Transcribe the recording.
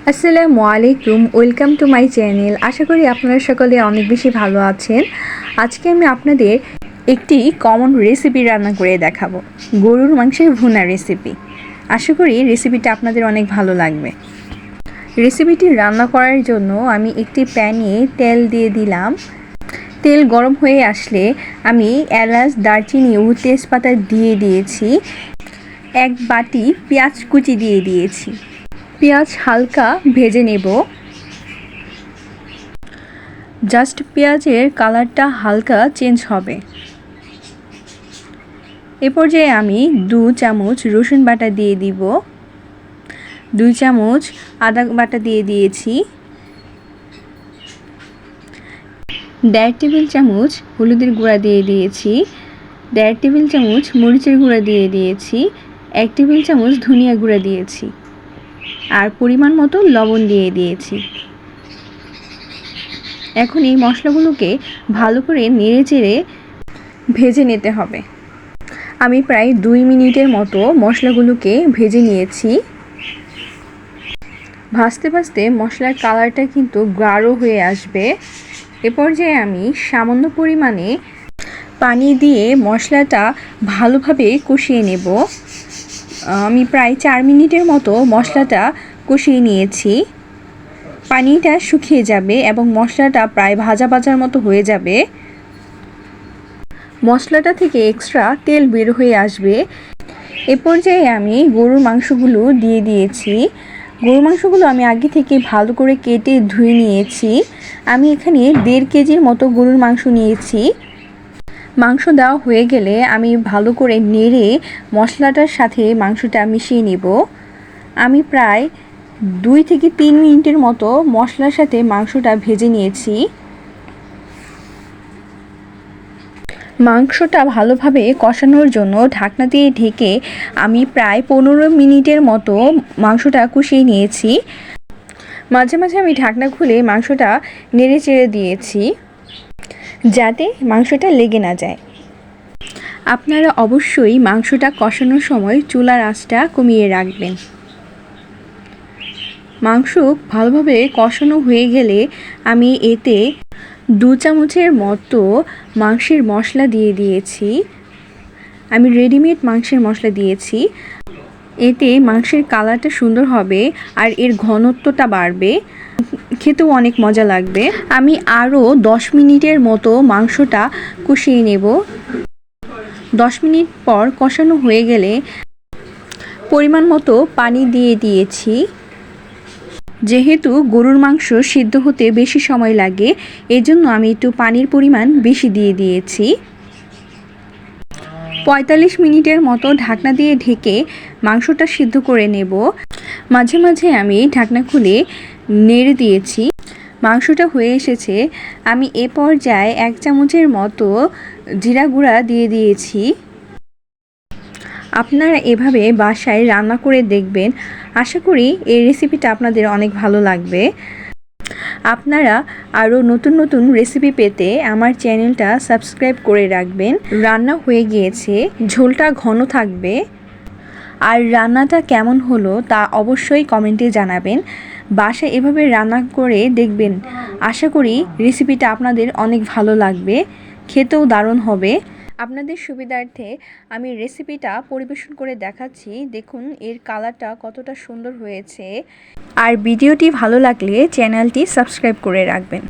আসসালামু আলাইকুম, welcome to my channel. আশা করি আপনারা সকলে অনেক বেশি ভালো আছেন। আজকে আমি আপনাদের একটি কমন রেসিপি রান্না করে দেখাবো। গরুর মাংসের ভুনা রেসিপি আশা করি রেসিপিটা আপনাদের অনেক ভালো লাগবে। রেসিপিটি রান্না করার জন্য আমি একটি প্যানে তেল দিয়ে দিলাম। তেল গরম হয়ে আসলে আমি এলাচ, দারচিনি ও তেজপাতা দিয়ে দিয়েছি। এক বাটি পেঁয়াজ কুচি দিয়ে দিয়েছি। পেঁয়াজ হালকা ভেজে নেব। জাস্ট পেঁয়াজের কালারটা হালকা চেঞ্জ হবে। এ পর্যায়ে আমি দু চামচ রসুন বাটা দিয়ে দিব। দুই চামচ আদা বাটা দিয়ে দিয়েছি। দেড় টেবিল চামচ হলুদের গুঁড়া দিয়ে দিয়েছি। দেড় টেবিল চামচ মরিচের গুঁড়া দিয়ে দিয়েছি। এক টেবিল চামচ ধনিয়া গুঁড়া দিয়েছি। আর পরিমাণ মতো লবণ দিয়ে দিয়েছি। এখন এই মশলাগুলোকে ভালো করে নেড়ে চেড়ে ভেজে নিতে হবে। আমি প্রায় দুই মিনিটের মতো মশলাগুলোকে ভেজে নিয়েছি। ভাজতে ভাজতে মশলার কালারটা কিন্তু গাঢ় হয়ে আসবে। এ পর্যায়ে আমি সামান্য পরিমাণে পানি দিয়ে মশলাটা ভালোভাবে কষিয়ে নেব। আমি প্রায় চার মিনিটের মতো মশলাটা কষিয়ে নিয়েছি। পানিটা শুকিয়ে যাবে এবং মশলাটা প্রায় ভাজা ভাজার মতো হয়ে যাবে। মশলাটা থেকে এক্সট্রা তেল বের হয়ে আসবে। এ পর্যায়ে আমি গরুর মাংসগুলো দিয়ে দিয়েছি। গরুর মাংসগুলো আমি আগে থেকে ভালো করে কেটে ধুয়ে নিয়েছি। আমি এখানে দেড় কেজির মতো গরুর মাংস নিয়েছি। মাংস দেওয়া হয়ে গেলে আমি ভালো করে নেড়ে মশলাটার সাথে মাংসটা মিশিয়ে নেব। আমি প্রায় দুই থেকে তিন মিনিটের মতো মশলার সাথে মাংসটা ভেজে নিয়েছি। মাংসটা ভালোভাবে কষানোর জন্য ঢাকনা দিয়ে ঢেকে আমি প্রায় পনেরো মিনিটের মতো মাংসটা কষিয়ে নিয়েছি। মাঝে মাঝে আমি ঢাকনা খুলে মাংসটা নেড়ে চেড়ে দিয়েছি। যাতে মাংসটা লেগে না যায়। আপনারা অবশ্যই মাংসটা কষানোর সময় চুলার আঁচটা কমিয়ে রাখবেন। মাংস ভালোভাবে কষানো হয়ে গেলে আমি এতে দু চামচের মতো মাংসের মশলা দিয়ে দিয়েছি। আমি রেডিমেড মাংসের মশলা দিয়েছি। এতে মাংসের কালারটা সুন্দর হবে আর এর ঘনত্বটা বাড়বে। খেতেও অনেক মজা লাগবে। আমি আরও দশ মিনিটের মতো মাংসটা কষিয়ে নেব। দশ মিনিট পর কষানো হয়ে গেলে পরিমাণ মতো পানি দিয়ে দিয়েছি। যেহেতু গরুর মাংস সিদ্ধ হতে বেশি সময় লাগে, এজন্য আমি একটু পানির পরিমাণ বেশি দিয়ে দিয়েছি। পঁয়তাল্লিশ মিনিটের মতো ঢাকনা দিয়ে ঢেকে মাংসটা সিদ্ধ করে নেব। মাঝে মাঝে আমি ঢাকনা খুলে নেড়ে দিয়েছি। মাংসটা হয়ে এসেছে। আমি এ পর্যায়ে এক চামচের মতো জিরা গুঁড়া দিয়ে দিয়েছি। আপনারা এভাবে বাসায় রান্না করে দেখবেন। আশা করি এই রেসিপিটা আপনাদের অনেক ভালো লাগবে। আপনারা আরও নতুন নতুন রেসিপি পেতে আমার চ্যানেলটা সাবস্ক্রাইব করে রাখবেন। রান্না হয়ে গিয়েছে। ঝোলটা ঘন থাকবে। আর রান্নাটা কেমন হলো তা অবশ্যই কমেন্টে জানাবেন। বাসায় এভাবে রান্না করে দেখবেন। আশা করি রেসিপিটা আপনাদের অনেক ভালো লাগবে। খেতেও দারুণ হবে। আপনাদের সুবিধার্থে আমি রেসিপিটা পরিবেশন করে দেখাচ্ছি। দেখুন, এর কালারটা কতটা সুন্দর হয়েছে। আর ভিডিওটি ভালো লাগলে চ্যানেলটি সাবস্ক্রাইব করে রাখবেন।